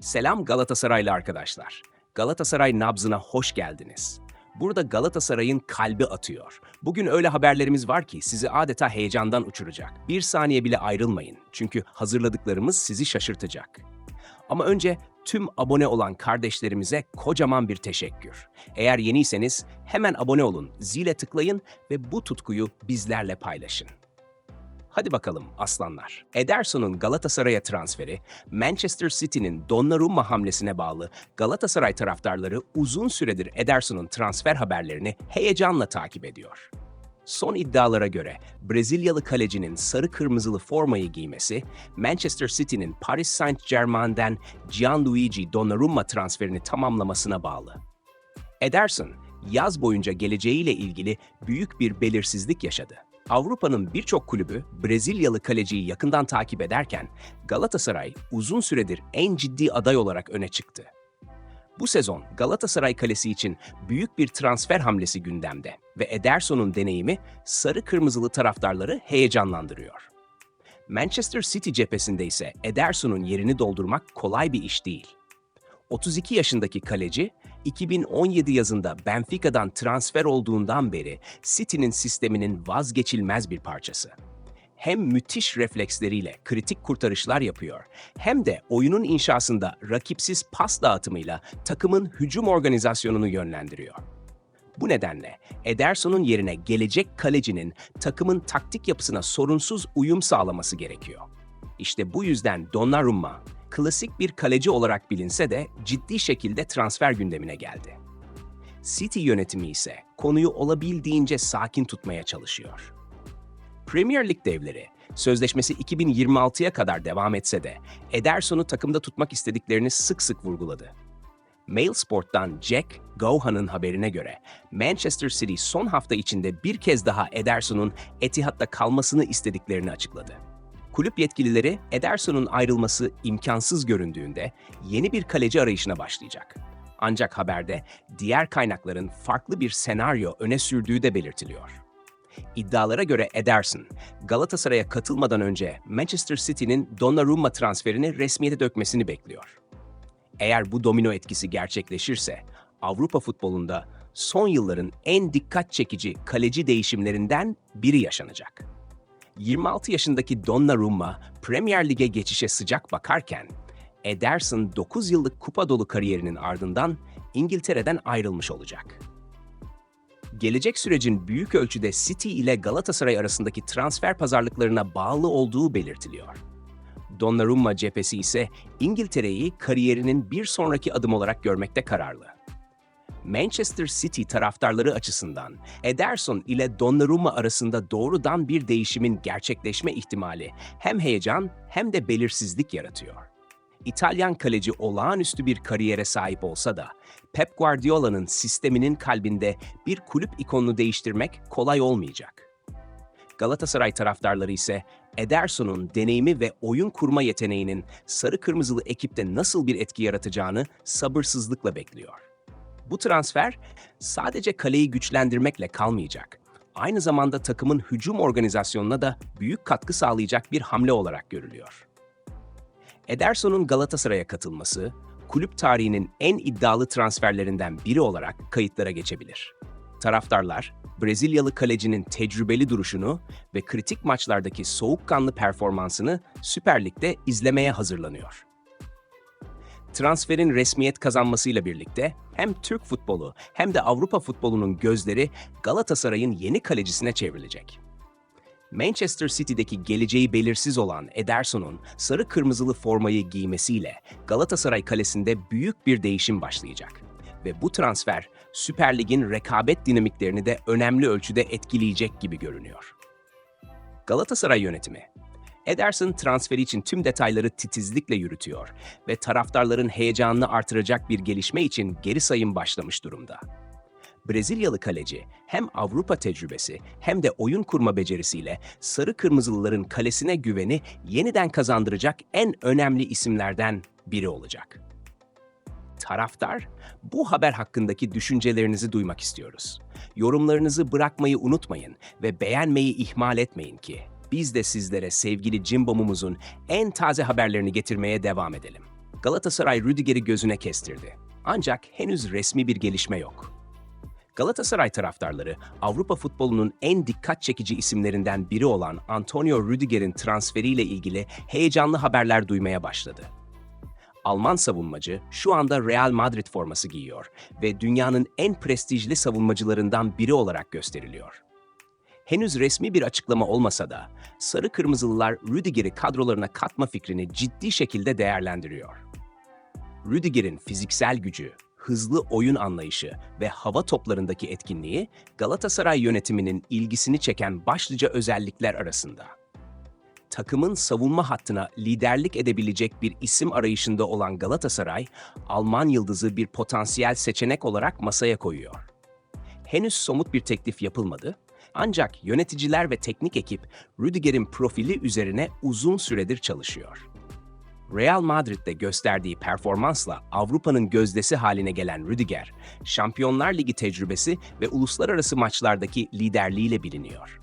Selam Galatasaraylı arkadaşlar. Galatasaray nabzına hoş geldiniz. Burada Galatasaray'ın kalbi atıyor. Bugün öyle haberlerimiz var ki sizi adeta heyecandan uçuracak. Bir saniye bile ayrılmayın çünkü hazırladıklarımız sizi şaşırtacak. Ama önce tüm abone olan kardeşlerimize kocaman bir teşekkür. Eğer yeniyseniz hemen abone olun, zile tıklayın ve bu tutkuyu bizlerle paylaşın. Hadi bakalım aslanlar. Ederson'un Galatasaray'a transferi, Manchester City'nin Donnarumma hamlesine bağlı Galatasaray taraftarları uzun süredir Ederson'un transfer haberlerini heyecanla takip ediyor. Son iddialara göre Brezilyalı kalecinin sarı kırmızılı formayı giymesi, Manchester City'nin Paris Saint-Germain'den Gianluigi Donnarumma transferini tamamlamasına bağlı. Ederson, yaz boyunca geleceğiyle ilgili büyük bir belirsizlik yaşadı. Avrupa'nın birçok kulübü Brezilyalı kaleciyi yakından takip ederken Galatasaray uzun süredir en ciddi aday olarak öne çıktı. Bu sezon Galatasaray kalesi için büyük bir transfer hamlesi gündemde ve Ederson'un deneyimi sarı kırmızılı taraftarları heyecanlandırıyor. Manchester City cephesinde ise Ederson'un yerini doldurmak kolay bir iş değil. 32 yaşındaki kaleci, 2017 yazında Benfica'dan transfer olduğundan beri City'nin sisteminin vazgeçilmez bir parçası. Hem müthiş refleksleriyle kritik kurtarışlar yapıyor, hem de oyunun inşasında rakipsiz pas dağıtımıyla takımın hücum organizasyonunu yönlendiriyor. Bu nedenle Ederson'un yerine gelecek kalecinin takımın taktik yapısına sorunsuz uyum sağlaması gerekiyor. İşte bu yüzden Donnarumma, klasik bir kaleci olarak bilinse de ciddi şekilde transfer gündemine geldi. City yönetimi ise konuyu olabildiğince sakin tutmaya çalışıyor. Premier Lig devleri sözleşmesi 2026'ya kadar devam etse de Ederson'u takımda tutmak istediklerini sık sık vurguladı. Mailsport'tan Jack Gohan'ın haberine göre Manchester City son hafta içinde bir kez daha Ederson'un Etihad'da kalmasını istediklerini açıkladı. Kulüp yetkilileri Ederson'un ayrılması imkansız göründüğünde yeni bir kaleci arayışına başlayacak. Ancak haberde diğer kaynakların farklı bir senaryo öne sürdüğü de belirtiliyor. İddialara göre Ederson, Galatasaray'a katılmadan önce Manchester City'nin Donnarumma transferini resmiyete dökmesini bekliyor. Eğer bu domino etkisi gerçekleşirse, Avrupa futbolunda son yılların en dikkat çekici kaleci değişimlerinden biri yaşanacak. 26 yaşındaki Donnarumma Premier Lig'e geçişe sıcak bakarken, Ederson 9 yıllık kupa dolu kariyerinin ardından İngiltere'den ayrılmış olacak. Gelecek sürecin büyük ölçüde City ile Galatasaray arasındaki transfer pazarlıklarına bağlı olduğu belirtiliyor. Donnarumma cephesi ise İngiltere'yi kariyerinin bir sonraki adım olarak görmekte kararlı. Manchester City taraftarları açısından Ederson ile Donnarumma arasında doğrudan bir değişimin gerçekleşme ihtimali hem heyecan hem de belirsizlik yaratıyor. İtalyan kaleci olağanüstü bir kariyere sahip olsa da Pep Guardiola'nın sisteminin kalbinde bir kulüp ikonunu değiştirmek kolay olmayacak. Galatasaray taraftarları ise Ederson'un deneyimi ve oyun kurma yeteneğinin sarı kırmızılı ekipte nasıl bir etki yaratacağını sabırsızlıkla bekliyor. Bu transfer sadece kaleyi güçlendirmekle kalmayacak. Aynı zamanda takımın hücum organizasyonuna da büyük katkı sağlayacak bir hamle olarak görülüyor. Ederson'un Galatasaray'a katılması, kulüp tarihinin en iddialı transferlerinden biri olarak kayıtlara geçebilir. Taraftarlar, Brezilyalı kalecinin tecrübeli duruşunu ve kritik maçlardaki soğukkanlı performansını Süper Lig'de izlemeye hazırlanıyor. Transferin resmiyet kazanmasıyla birlikte hem Türk futbolu hem de Avrupa futbolunun gözleri Galatasaray'ın yeni kalecisine çevrilecek. Manchester City'deki geleceği belirsiz olan Ederson'un sarı kırmızılı formayı giymesiyle Galatasaray kalesinde büyük bir değişim başlayacak. Ve bu transfer Süper Lig'in rekabet dinamiklerini de önemli ölçüde etkileyecek gibi görünüyor. Galatasaray yönetimi Ederson transferi için tüm detayları titizlikle yürütüyor ve taraftarların heyecanını artıracak bir gelişme için geri sayım başlamış durumda. Brezilyalı kaleci hem Avrupa tecrübesi hem de oyun kurma becerisiyle sarı kırmızılıların kalesine güveni yeniden kazandıracak en önemli isimlerden biri olacak. Taraftar, bu haber hakkındaki düşüncelerinizi duymak istiyoruz. Yorumlarınızı bırakmayı unutmayın ve beğenmeyi ihmal etmeyin ki biz de sizlere sevgili Cimbom'umuzun en taze haberlerini getirmeye devam edelim. Galatasaray Rüdiger'i gözüne kestirdi. Ancak henüz resmi bir gelişme yok. Galatasaray taraftarları Avrupa futbolunun en dikkat çekici isimlerinden biri olan Antonio Rüdiger'in transferiyle ilgili heyecanlı haberler duymaya başladı. Alman savunmacı şu anda Real Madrid forması giyiyor ve dünyanın en prestijli savunmacılarından biri olarak gösteriliyor. Henüz resmi bir açıklama olmasa da Sarı Kırmızılılar Rüdiger'i kadrolarına katma fikrini ciddi şekilde değerlendiriyor. Rüdiger'in fiziksel gücü, hızlı oyun anlayışı ve hava toplarındaki etkinliği Galatasaray yönetiminin ilgisini çeken başlıca özellikler arasında. Takımın savunma hattına liderlik edebilecek bir isim arayışında olan Galatasaray, Alman yıldızı bir potansiyel seçenek olarak masaya koyuyor. Henüz somut bir teklif yapılmadı ancak yöneticiler ve teknik ekip Rüdiger'in profili üzerine uzun süredir çalışıyor. Real Madrid'de gösterdiği performansla Avrupa'nın gözdesi haline gelen Rüdiger, Şampiyonlar Ligi tecrübesi ve uluslararası maçlardaki liderliğiyle biliniyor.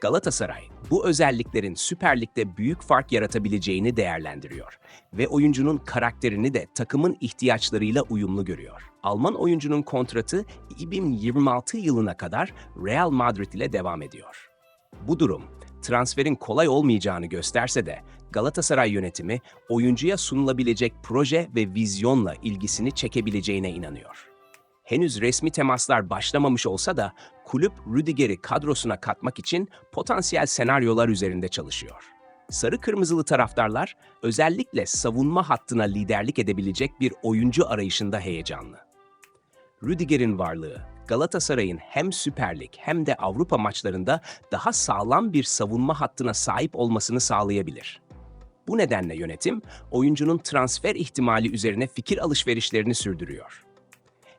Galatasaray, bu özelliklerin Süper Lig'de büyük fark yaratabileceğini değerlendiriyor ve oyuncunun karakterini de takımın ihtiyaçlarıyla uyumlu görüyor. Alman oyuncunun kontratı 2026 yılına kadar Real Madrid ile devam ediyor. Bu durum, transferin kolay olmayacağını gösterse de Galatasaray yönetimi oyuncuya sunulabilecek proje ve vizyonla ilgisini çekebileceğine inanıyor. Henüz resmi temaslar başlamamış olsa da kulüp Rüdiger'i kadrosuna katmak için potansiyel senaryolar üzerinde çalışıyor. Sarı kırmızılı taraftarlar özellikle savunma hattına liderlik edebilecek bir oyuncu arayışında heyecanlı. Rüdiger'in varlığı Galatasaray'ın hem Süper Lig hem de Avrupa maçlarında daha sağlam bir savunma hattına sahip olmasını sağlayabilir. Bu nedenle yönetim oyuncunun transfer ihtimali üzerine fikir alışverişlerini sürdürüyor.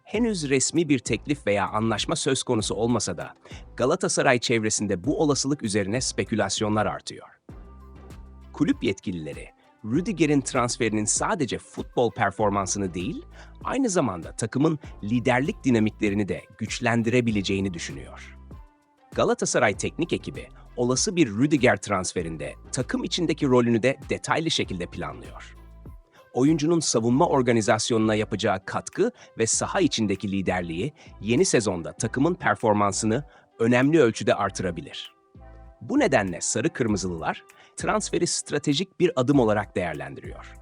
Henüz resmi bir teklif veya anlaşma söz konusu olmasa da Galatasaray çevresinde bu olasılık üzerine spekülasyonlar artıyor. Kulüp yetkilileri Rüdiger'in transferinin sadece futbol performansını değil, aynı zamanda takımın liderlik dinamiklerini de güçlendirebileceğini düşünüyor. Galatasaray teknik ekibi olası bir Rüdiger transferinde takım içindeki rolünü de detaylı şekilde planlıyor. Oyuncunun savunma organizasyonuna yapacağı katkı ve saha içindeki liderliği yeni sezonda takımın performansını önemli ölçüde artırabilir. Bu nedenle Sarı Kırmızılılar transferi stratejik bir adım olarak değerlendiriyor.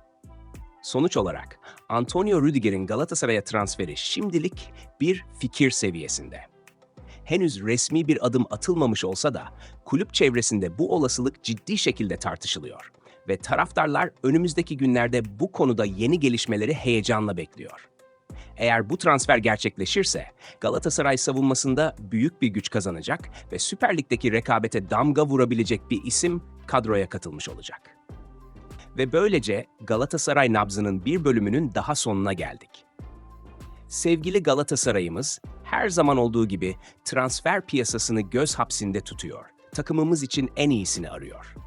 Sonuç olarak Antonio Rüdiger'in Galatasaray'a transferi şimdilik bir fikir seviyesinde. Henüz resmi bir adım atılmamış olsa da kulüp çevresinde bu olasılık ciddi şekilde tartışılıyor ve taraftarlar önümüzdeki günlerde bu konuda yeni gelişmeleri heyecanla bekliyor. Eğer bu transfer gerçekleşirse Galatasaray savunmasında büyük bir güç kazanacak ve Süper Lig'deki rekabete damga vurabilecek bir isim kadroya katılmış olacak. Ve böylece Galatasaray nabzının bir bölümünün daha sonuna geldik. Sevgili Galatasaray'ımız her zaman olduğu gibi transfer piyasasını göz hapsinde tutuyor. Takımımız için en iyisini arıyor.